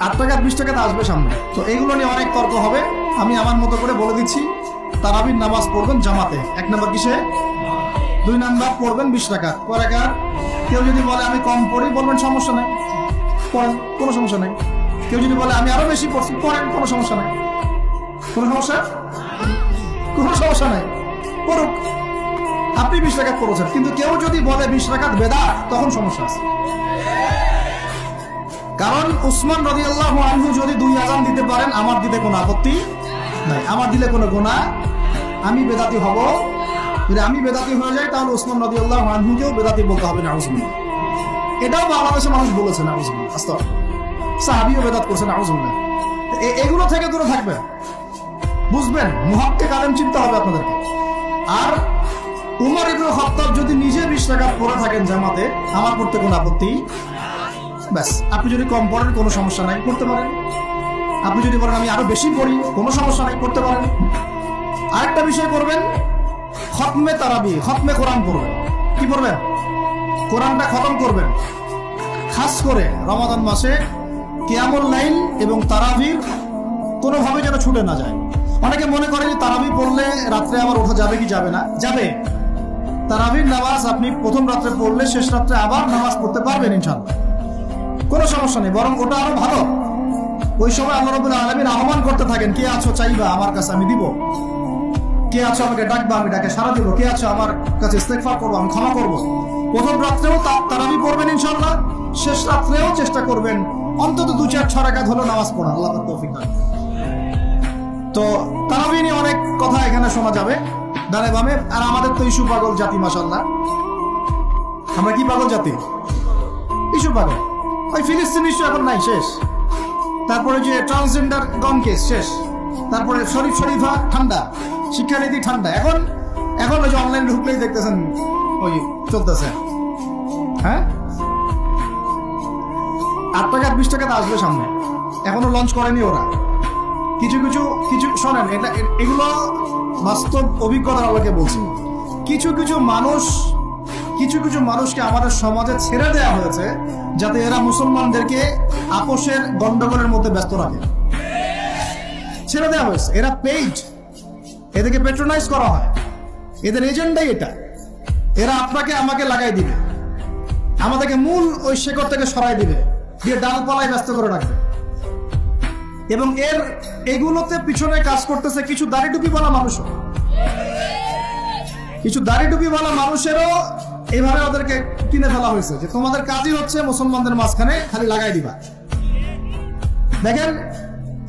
আট টাকা, বিশ টাকাতে আসবে সামনে। তো এইগুলো নিয়ে অনেক তর্ক হবে। আমি আমার মতো করে বলে দিচ্ছি, তারাবির নামাজ পড়বেন জামাতে। এক নম্বর কিসে? দুই নাম্বার পড়বেন বিশ টাকা। পরেকার কেউ যদি বলে আমি কম পড়ি, বলবেন সমস্যা নেই। পড়েন, কোনো সমস্যা নেই। কেউ যদি বলে আমি আরও বেশি পড়ছি, পড়েন, কোনো সমস্যা নেই। কোনো সমস্যা? কোনো সমস্যা নেই। পড়ুক। আপনি বিশ টাকা পড়েছেন, কিন্তু কেউ যদি বলে বিশ টাকা বেদা তখন সমস্যা আছে। কারণ উসমান রদি আল্লাহ আনহু যদি দুই আজান দিতে পারেন, আমার দিতে কোনো আপত্তি নাই। আমার দিলে কোনো গোনা আমি বেদাতি হব। যদি আমি বেদাতি হয়ে যাই, তাহলে উসমান রদি আল্লাহ আনহুকেও বেদাতি বলতে হবে না আউজমিল্লা এটাও বাংলাদেশের মানুষ বলেছে না আউজমিল্লা আস্তা সাহাবিও বেদাত করছে না এ- এগুলো থেকে দূরে থাকবে বুঝবেন, মুহাক্কে কালেম চিন্তা হবে আপনাদেরকে। আর উমর ইবনে খাত্তাব যদি নিজে বিশ টাকা পড়ে থাকেন জামাতে, আমার করতে কোনো আপত্তি ব্যাস, আপনি যদি কম পড়েন, কোনো সমস্যা নাই করতে পারেন। আপনি যদি বলেন আমি আরও বেশি পড়ি, কোনো সমস্যা নাই করতে পারেন। আরেকটা বিষয় করবেন, খতমে তারাবি, খতমে কোরআন পড়বেন। কি পড়বেন? কোরআনটা খতম করবেন। খাস করে রমাদান মাসে কিয়ামুল লাইল এবং তারাবির কোনোভাবে যেন ছুটে না যায়। অনেকে মনে করে যে তারাবি পড়লে রাত্রে আবার ওঠা যাবে কি যাবে না? যাবে। তারাবির নামাজ আপনি প্রথম রাত্রে পড়লে শেষ রাত্রে আবার নামাজ পড়তে পারবেন ইনশাল্লাহ কোনো সমস্যা নেই, বরং ওটা আরও ভালো। ওই সময় আল্লাহ রবুল্লাহ আলমীর আহ্বান করতে থাকেন, কে আছো চাইবা আমার কাছে, আমি দিব। কে আছো আমাকে ডাকবা, আমি ডাকে সারা দিব। কে আছো আমার কাছে ইস্তেকফার করব, আমি ক্ষমা করব। প্রথম রাত্রেও তারাবি পড়বেন ইনশাল্লাহ শেষ রাত্রেও চেষ্টা করবেন। অন্তত দু চার ছয় রাকাত হলো নামাজ পড়া, আল্লাহ তৌফিক তো তারাবি নিয়ে অনেক কথা এখানে শোনা যাবে, ডানে বামে। আর আমাদের তো ইস্যু পাগল জাতি মাসাল্লাহ আমরা কি পাগল জাতি? ইস্যু পাগল। ওই ফিলিস্তিন ইস্যু এখন নাই, শেষ। তারপরে যে ট্রান্সজেন্ডার গন কেস শেষ। তারপরে শরীফ শরীফা ঠান্ডা, শিক্ষানীতি ঠান্ডা। এখন এখন ওই যে অনলাইন ঢুকলেই দেখতেছেন, ওই চলতেছে। হ্যাঁ? আট টাকা, বিশ টাকাতে আসবে সামনে। এখনও লঞ্চ করেনি ওরা। কিছু কিছু কিছু, শোনেন, এটা, এগুলো বাস্তব অভিজ্ঞতার আলোকে বলছি। কিছু কিছু মানুষ কিছু কিছু মানুষকে আমাদের সমাজে ছেড়ে দেওয়া হয়েছে, যাতে এরা মুসলমানদেরকে আপোষের গন্ডগোলের মধ্যে ব্যস্ত রাখে। ছেড়ে দেওয়া হয়েছে। এরা পেইড এদেরকে পেট্রোনাইজ করা হয়। এদের এজেন্ডাই এটা। এরা আপনাকে আমাকে লাগাই দিবে। আমাদেরকে মূল ওই শেকড় থেকে সরাই দিবে। দিয়ে ডালপালায় ব্যস্ত করে রাখবে। এবং এর এগুলোতে পিছনে কাজ করতেছে কিছু দাড়ি টুপি বলা মানুষও। কিছু দাড়ি টুপি বলা মানুষেরও এইভাবে ওদেরকে কিনে ফেলা হয়েছে যে তোমাদের কাজই হচ্ছে মুসলমানদের মাঝখানে খালি লাগাই দিবা। দেখেন,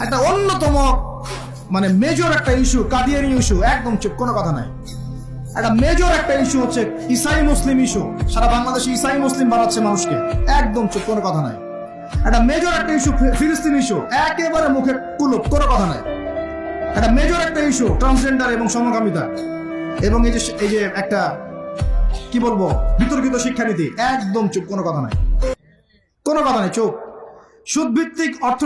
একটা অন্যতম মানে মেজর একটা ইস্যু কাদিয়ানি ইস্যু একদম চুপ, কোনো কথা নাই। একটা মেজর একটা ইস্যু হচ্ছে ইসাই মুসলিম ইস্যু সারা বাংলাদেশে ইসাই মুসলিম বানাচ্ছে মানুষকে, একদম চুপ, কোনো কথা নাই। একটা মেজর একটা ইস্যু ফিলিস্তিন ইস্যু একেবারে মুখে কুলুপ, কোনো কথা নাই। একটা মেজর একটা ইস্যু ট্রান্সজেন্ডার এবং সমকামিতা, এবং এই যে এই যে একটা কি বলব? বিতর্কিত শিক্ষানীতি। একদম চুপ, কোনো কথা নাই। কোনো কথা নাই, চুপ। সুদ ভিত্তিক অর্থনীতি